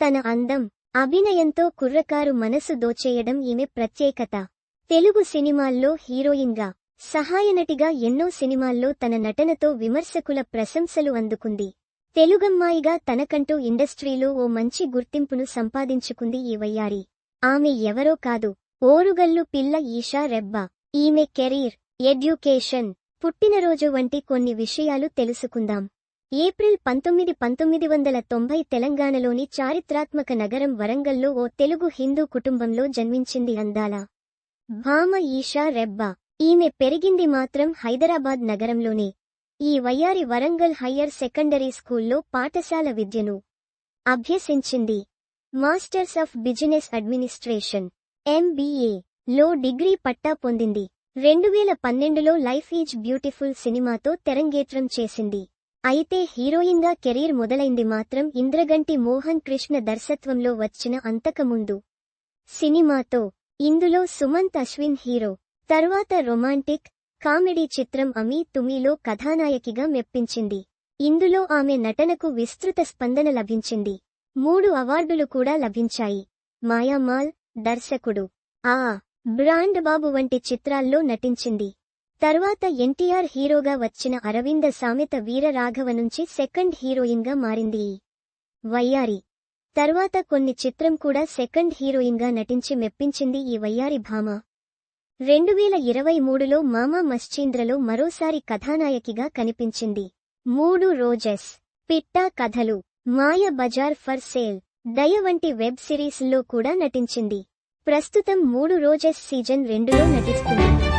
తన అందం అభినయంతో కుర్రకారు మనసు దోచేయడం ఈమె ప్రత్యేకత. తెలుగు సినిమాల్లో హీరోయిన్గా సహాయనటిగా ఎన్నో సినిమాల్లో తన నటనతో విమర్శకుల ప్రశంసలు అందుకుంది. తెలుగమ్మాయిగా తనకంటూ ఇండస్ట్రీలో ఓ మంచి గుర్తింపును సంపాదించుకుంది ఈ వయ్యారి. ఆమె ఎవరో కాదు ఓరుగల్లు పిల్ల ఈషా రెబ్బ. ఈమె కెరీర్ ఎడ్యుకేషన్ పుట్టినరోజు వంటి కొన్ని విషయాలు తెలుసుకుందాం. ఏప్రిల్ పంతొమ్మిది పంతొమ్మిది వందల తొంభై తెలంగాణలోని చారిత్రాత్మక నగరం వరంగల్లో ఓ తెలుగు హిందూ కుటుంబంలో జన్మించింది అందాల. భామ ఈషా రెబ్బా. ఈమె పెరిగింది మాత్రం హైదరాబాద్ నగరంలోనే. ఈ వయ్యారి వరంగల్ హయ్యర్ సెకండరీ స్కూల్లో పాఠశాల విద్యను అభ్యసించింది. Masters of business administration MBA లో డిగ్రీ పట్టా పొందింది. రెండువేల పన్నెండులో లైఫ్ ఈజ్ బ్యూటిఫుల్ సినిమాతో తెరంగేట్రం చేసింది. అయితే హీరోయిన్గా కెరీర్ మొదలైంది మాత్రం ఇంద్రగంటి మోహన్ కృష్ణ దర్శత్వంలో వచ్చిన అంతకముందు సినిమాతో. ఇందులో సుమంత్ అశ్విన్ హీరో తర్వాత రొమాంటిక్ కామెడీ చిత్రం అమీ తుమిలో కథానాయకిగా మెప్పించింది. ఇందులో ఆమె నటనకు విస్తృత స్పందన లభించింది. మూడు అవార్డులు కూడా లభించాయి. మాయామాల్ దర్శకుడు. ఆ బ్రాండ్ బాబు వంటి చిత్రాల్లో నటించింది. తర్వాత ఎన్టీఆర్ హీరోగా వచ్చిన అరవింద సామెత వీరరాఘవ నుంచి సెకండ్ హీరోయిన్గా మారింది. వయ్యారి. తర్వాత కొన్ని చిత్రం కూడా సెకండ్ హీరోయిన్గా నటించి మెప్పించింది ఈ వయ్యారి భామ. రెండు వేల ఇరవై మూడులో మామా మశ్చీంద్రలో మరోసారి కథానాయకిగా కనిపించింది. మూడు roses. Pitta Kathalu. Maya Bazaar for sale. Daya వంటి వెబ్ సిరీస్లో కూడా నటించింది. ప్రస్తుతం మూడు రోజెస్ సీజన్ రెండులో నటిస్తుంది.